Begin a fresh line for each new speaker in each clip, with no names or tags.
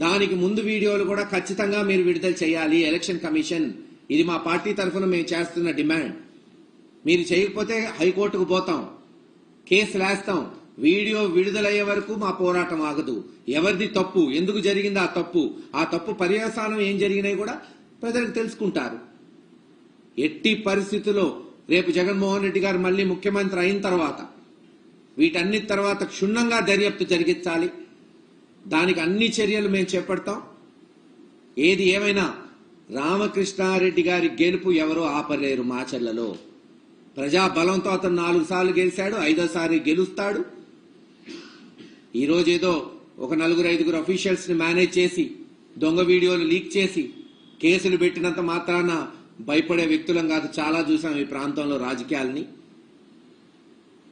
దానికి ముందు వీడియోలు కూడా ఖచ్చితంగా మీరు విడుదల చేయాలి. ఎలక్షన్ కమిషన్ ఇది మా పార్టీ తరఫున మేము చేస్తున్న డిమాండ్. మీరు చేయకపోతే హైకోర్టుకు పోతాం. కేసులు వేస్తాం వీడియో విడుదలయ్యే వరకు మా పోరాటం ఆగదు. ఎవరిది తప్పు? ఎందుకు జరిగింది ఆ తప్పు? ఆ తప్పు పర్యవసానం ఏం జరిగినాయి కూడా ప్రజలకు తెలుసుకుంటారు. ఎట్టి పరిస్థితుల్లో రేపు జగన్మోహన్ రెడ్డి గారు మళ్ళీ ముఖ్యమంత్రి అయిన తర్వాత వీటన్నిటి తర్వాత క్షుణ్ణంగా దర్యాప్తు జరిగించాలి. దానికి అన్ని చర్యలు మేము చేపడతాం. ఏది ఏమైనా రామకృష్ణారెడ్డి గారి గెలుపు ఎవరో ఆపలేరు మాచెల్లలో ప్రజా బలంతో అతను నాలుగు సార్లు గెలిచాడు ఐదోసారి గెలుస్తాడు. ఈరోజు ఏదో ఒక నలుగురు ఐదుగురు అఫీషియల్స్ని మేనేజ్ చేసి దొంగ వీడియోలు లీక్ చేసి కేసులు పెట్టినంత మాత్రాన భయపడే వ్యక్తులం కాదు చాలా చూసాం ఈ ప్రాంతంలో రాజకీయాల్ని.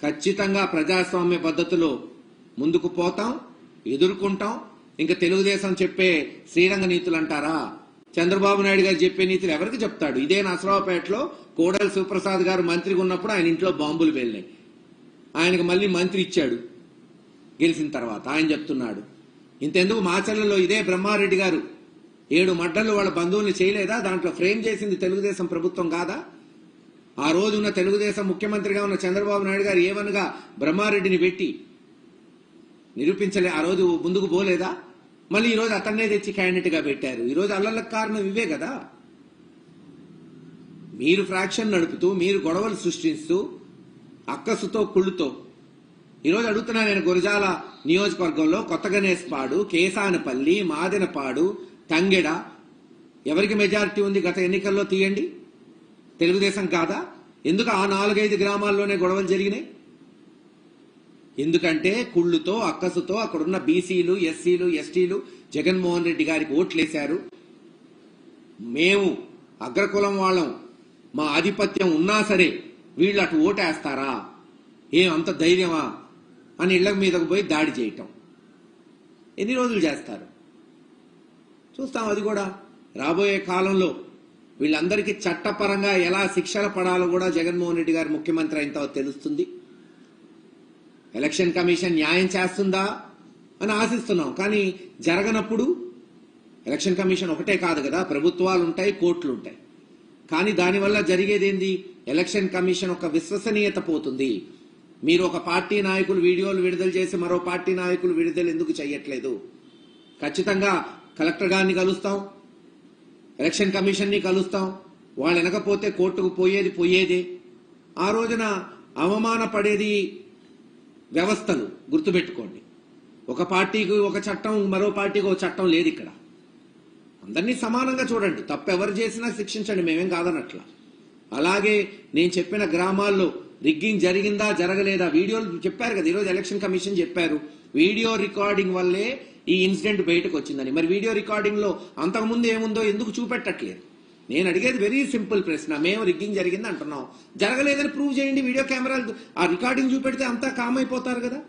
ఖచ్చితంగా ప్రజాస్వామ్య పద్ధతిలో ముందుకు పోతాం. ఎదుర్కొంటాం. ఇంకా తెలుగుదేశం చెప్పే శ్రీరంగ నీతులు అంటారా? చంద్రబాబు నాయుడు గారు చెప్పే నీతులు ఎవరికి చెప్తాడు? ఇదే నసరావుపేటలో కోడలి శివప్రసాద్ గారు మంత్రిగా ఉన్నప్పుడు ఆయన ఇంట్లో బాంబులు వెళ్ళినాయి ఆయనకు మళ్ళీ మంత్రి ఇచ్చాడు. గెలిచిన తర్వాత ఆయన చెప్తున్నాడు. ఇంతెందుకు మాచర్లలో ఇదే బ్రహ్మారెడ్డి గారు. ఏడు మడ్డలు వాళ్ళ బంధువుల్ని చేయలేదా? దాంట్లో ఫ్రేమ్ చేసింది తెలుగుదేశం ప్రభుత్వం కాదా? ఆ రోజున్న తెలుగుదేశం ముఖ్యమంత్రిగా ఉన్న చంద్రబాబు నాయుడు గారు ఏమనగా బ్రహ్మారెడ్డిని పెట్టి నిరూపించలే ఆ రోజు ముందుకు పోలేదా? మళ్ళీ ఈరోజు అతన్నే తెచ్చి క్యాండిడేట్గా పెట్టారు. ఈరోజు అల్లలకు కారణం ఇవే కదా. మీరు ఫ్రాక్షన్ నడుపుతూ మీరు గొడవలు సృష్టిస్తూ అక్కసుతో కుళ్ళుతో. ఈరోజు అడుగుతున్నా నేను గురజాల నియోజకవర్గంలో కొత్త గణేష్పాడు కేసానపల్లి మాదెనపాడు తంగెడ. ఎవరికి మెజారిటీ ఉంది గత ఎన్నికల్లో తీయండి? తెలుగుదేశం కాదా? ఎందుకు ఆ నాలుగైదు గ్రామాల్లోనే గొడవలు జరిగినాయి? ఎందుకంటే కుళ్ళుతో అక్కసుతో అక్కడున్న బీసీలు ఎస్సీలు ఎస్టీలు జగన్మోహన్ రెడ్డి గారికి ఓట్లేశారు. మేము అగ్రకులం వాళ్ళం. మా ఆధిపత్యం ఉన్నా సరే వీళ్ళు అటు ఓటేస్తారా? ఏం అంత ధైర్యమా? అని ఇళ్ళ మీదకు పోయి దాడి చేయటం. ఎన్ని రోజులు చేస్తారు? చూస్తాం అది కూడా. రాబోయే కాలంలో వీళ్ళందరికీ చట్టపరంగా ఎలా శిక్షలు పడాలో కూడా జగన్మోహన్ రెడ్డి గారు ముఖ్యమంత్రి అయిన తర్వాత తెలుస్తుంది. ఎలక్షన్ కమిషన్ న్యాయం చేస్తుందా అని ఆశిస్తున్నాం. కానీ జరగనప్పుడు ఎలక్షన్ కమిషన్ ఒకటే కాదు కదా ప్రభుత్వాలు ఉంటాయి కోర్టులు ఉంటాయి. కానీ దానివల్ల జరిగేదేంది? ఎలక్షన్ కమిషన్ ఒక విశ్వసనీయత పోతుంది. మీరు ఒక పార్టీ నాయకులు వీడియోలు విడుదల చేసి మరో పార్టీ నాయకులు విడుదల ఎందుకు చేయట్లేదు ఖచ్చితంగా కలెక్టర్ గారిని కలుస్తాం ఎలక్షన్ కమిషన్ని కలుస్తాం. వాళ్ళు వెనకపోతే కోర్టుకు పోయేది పోయేదే. ఆ రోజున అవమానపడేది వ్యవస్థలు గుర్తుపెట్టుకోండి. ఒక పార్టీకి ఒక చట్టం మరో పార్టీకి ఒక చట్టం లేదు ఇక్కడ. అందరినీ సమానంగా చూడండి. తప్పు ఎవరు చేసినా శిక్షించండి. మేమేం కాదనట్లా. అలాగే నేను చెప్పిన గ్రామాల్లో రిగ్గింగ్ జరిగిందా జరగలేదా? వీడియోలు చెప్పారు కదా ఈరోజు ఎలక్షన్ కమిషన్ చెప్పారు. వీడియో రికార్డింగ్ వల్లే ఈ ఇన్సిడెంట్ బయటకు వచ్చిందని. మరి వీడియో రికార్డింగ్లో అంతకుముందు ఏముందో ఎందుకు చూపెట్టట్లేదు? నేను అడిగేది వెరీ సింపుల్ ప్రశ్న. మేము రిగ్గింగ్ జరిగింది అంటున్నాం. జరగలేదని ప్రూవ్ చేయండి వీడియో కెమెరాలు ఆ రికార్డింగ్ చూపెడితే అంతా కామ్ అయిపోతారు కదా.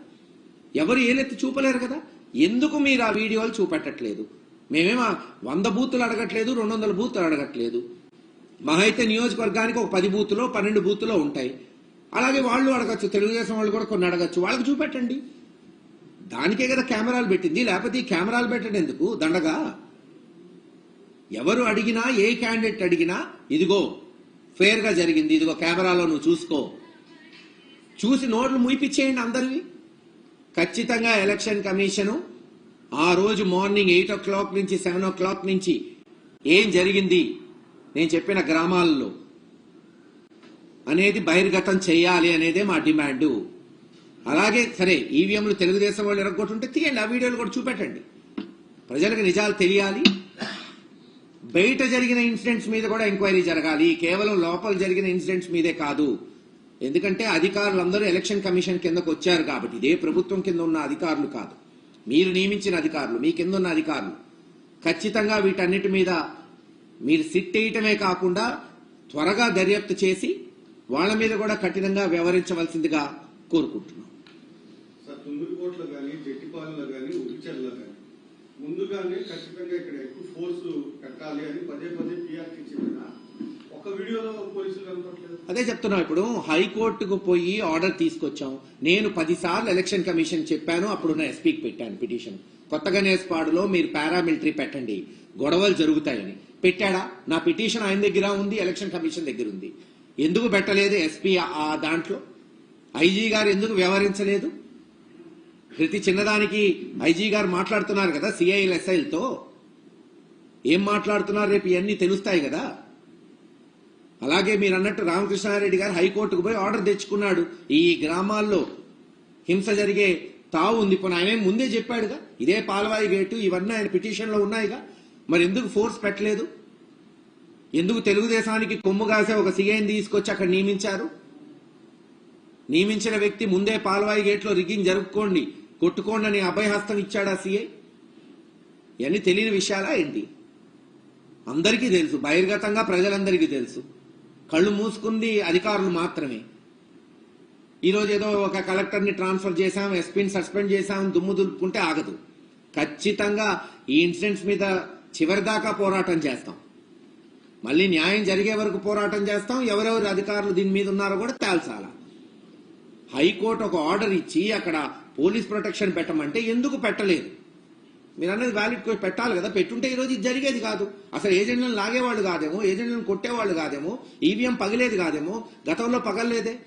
ఎవరు ఏలెత్తి చూపలేరు కదా. ఎందుకు మీరు ఆ వీడియోలు చూపెట్టట్లేదు? మేమేమో వంద బూతులు అడగట్లేదు రెండు వందల బూతులు అడగట్లేదు. మహా అయితే నియోజకవర్గానికి ఒక పది బూతులో పన్నెండు బూతులో ఉంటాయి. అలాగే వాళ్ళు అడగచ్చు తెలుగుదేశం వాళ్ళు కూడా కొన్ని అడగచ్చు. వాళ్ళకి చూపెట్టండి. దానికే కదా కెమెరాలు పెట్టింది. లేకపోతే ఈ కెమెరాలు పెట్టడం ఎందుకు? దండగా? ఎవరు అడిగినా ఏ క్యాండిడేట్ అడిగినా ఇదిగో ఫేర్గా జరిగింది ఇదిగో కెమెరాలో నువ్వు చూసుకో. చూసి నోట్లు ముయిపించేయండి అందరివి ఖచ్చితంగా ఎలక్షన్ కమిషను ఆ రోజు మార్నింగ్ ఎయిట్ ఓ క్లాక్ నుంచి సెవెన్ ఓ క్లాక్ నుంచి ఏం జరిగింది? నేను చెప్పిన గ్రామాల్లో అనేది బహిర్గతం చేయాలి అనేదే మా డిమాండ్. అలాగే సరే ఈవీఎంలు తెలుగుదేశం వాళ్ళు ఎరగొట్టుంటే తీయండి ఆ వీడియోలు కూడా చూపెట్టండి. ప్రజలకు నిజాలు తెలియాలి. బయట జరిగిన ఇన్సిడెంట్స్ మీద కూడా ఎంక్వైరీ జరగాలి. కేవలం లోపల జరిగిన ఇన్సిడెంట్స్ మీదే కాదు. ఎందుకంటే అధికారులందరూ ఎలక్షన్ కమిషన్ కిందకు వచ్చారు కాబట్టి ఇదే ప్రభుత్వం కింద ఉన్న అధికారులు కాదు. మీరు నియమించిన అధికారులు మీ కింద ఉన్న అధికారులు. ఖచ్చితంగా వీటన్నిటి మీద మీరు సిట్ వేయటమే కాకుండా త్వరగా దర్యాప్తు చేసి వాళ్ళ మీద కూడా కఠినంగా వ్యవహరించవలసిందిగా కోరుకుంటున్నాం
సార్ తుంగురుకోటలో కానీ జట్టిపాలెంలో కానీ ఉరిచెల్లో కానీ ముందుగానే ఖచ్చితంగా ఇక్కడ ఎక్కువ ఫోర్స్ పెట్టాలి అని పదే పదే పిఆర్టీ చెప్పిన ఒక వీడియోలో పోలీసులు కనపడలేదు.
అదే చెప్తున్నాం ఇప్పుడు హైకోర్టుకు పోయి ఆర్డర్ తీసుకొచ్చాం. నేను పదిసార్లు ఎలక్షన్ కమిషన్ చెప్పాను అప్పుడున్న ఎస్పీకి పెట్టాను పిటిషన్ కొత్త గణేష్పాడులో మీరు పారామిలిటరీ పెట్టండి. గొడవలు జరుగుతాయని. పెట్టాడా? నా పిటిషన్ ఆయన దగ్గర ఉంది ఎలక్షన్ కమిషన్ దగ్గర ఉంది. ఎందుకు పెట్టలేదు ఎస్పీ ఆ దాంట్లో? ఐజీ గారు ఎందుకు వ్యవహరించలేదు? ప్రతి చిన్నదానికి ఐజీ గారు మాట్లాడుతున్నారు కదా సిఐఎల్ ఎస్ఐలతో ఏం మాట్లాడుతున్నారు రేపు? ఇవన్నీ తెలుస్తాయి కదా? అలాగే మీరు అన్నట్టు రామకృష్ణారెడ్డి గారు హైకోర్టుకు పోయి ఆర్డర్ తెచ్చుకున్నాడు. ఈ గ్రామాల్లో హింస జరిగే తావు ఉంది. ఇప్పుడు ఆయన ముందే చెప్పాడుగా? ఇదే పాలవాయి గేటు ఇవన్నీ ఆయన పిటిషన్లో ఉన్నాయిగా? మరి ఎందుకు ఫోర్స్ పెట్టలేదు? ఎందుకు తెలుగుదేశానికి కొమ్ము కాసే ఒక సీఐని తీసుకొచ్చి అక్కడ నియమించారు? నియమించిన వ్యక్తి ముందే పాలవాయి గేట్లో రిగ్గింగ్ జరుపుకోండి. కొట్టుకోండి అని అభయహస్తం ఇచ్చాడా సీఐ? ఇవన్నీ తెలియని విషయాలా ఏంటి? అందరికీ తెలుసు. బహిర్గతంగా ప్రజలందరికీ తెలుసు. కళ్ళు మూసుకుంది అధికారులు మాత్రమే. ఈరోజు ఏదో ఒక కలెక్టర్ని ట్రాన్స్ఫర్ చేశాం ఎస్పీని సస్పెండ్ చేశాం దుమ్ము దులుపుకుంటే ఆగదు. ఖచ్చితంగా ఈ ఇన్సిడెంట్స్ మీద చివరిదాకా పోరాటం చేస్తాం. మళ్ళీ న్యాయం జరిగే వరకు పోరాటం చేస్తాం. ఎవరెవరు అధికారులు దీని మీద ఉన్నారో కూడా తేల్చాలా? హైకోర్టు ఒక ఆర్డర్ ఇచ్చి అక్కడ పోలీస్ ప్రొటెక్షన్ పెట్టమంటే ఎందుకు పెట్టలేదు? మీరు అన్నది వ్యాలిడ్ పెట్టాలి కదా. పెట్టుంటే ఈరోజు ఇది జరిగేది కాదు. అసలు ఏజెంట్లను లాగేవాళ్ళు కాదేమో? ఏజెంట్లను కొట్టేవాళ్ళు కాదేమో? ఈవీఎం పగిలేదు కాదేమో? గతంలో పగలలేదే?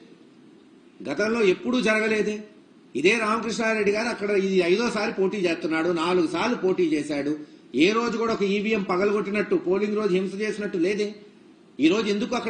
గతంలో ఎప్పుడూ జరగలేదే? ఇదే రామకృష్ణారెడ్డి గారు అక్కడ ఇది ఐదోసారి పోటీ చేస్తున్నాడు. నాలుగు సార్లు పోటీ చేశాడు. ఏ రోజు కూడా ఒక ఈవీఎం పగలగొట్టినట్టు పోలింగ్ రోజు హింస చేసినట్టు లేదే? ఈ రోజు ఎందుకు అక్కడ